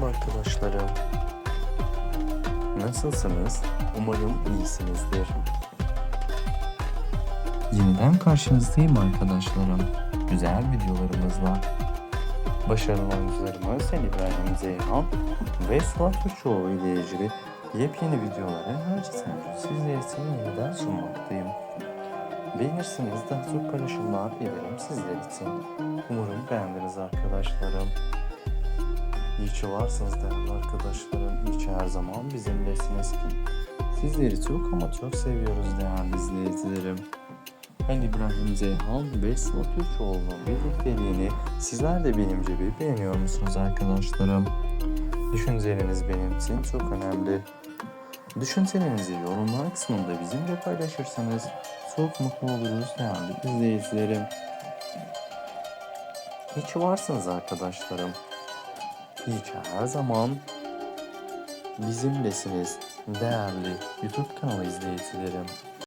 Merhaba arkadaşlarım. Nasılsınız? Umarım iyisinizdir. Yeniden karşınızdayım arkadaşlarım. Güzel videolarımızla. Başarılı oyuncularımız Ali İbrahim Zeyhan ve Sıla Türkçoğlu ile ilgili yepyeni videoları her sefer sizler yeniden sunmaktayım. Beğenirsiniz daha çok paylaşımlar ederim sizler için. Umarım beğendiniz arkadaşlarım. İyi ki varsınız değerli arkadaşlarım. İyi ki her zaman bizimlesiniz. Sizleri çok ama çok seviyoruz değerli izleyicilerim. Ben İbrahim Zeyhan ve Sıla Türkoğlu'nun birlikteliğini sizler de benim gibi beğeniyor musunuz arkadaşlarım? Düşünceleriniz benim için çok önemli. Düşüncelerinizi yorumlar kısmında bizimle paylaşırsanız çok mutlu oluruz değerli izleyicilerim. Ki varsınız arkadaşlarım. İyi ki her zaman bizimlesiniz değerli YouTube kanalı izleyicilerim.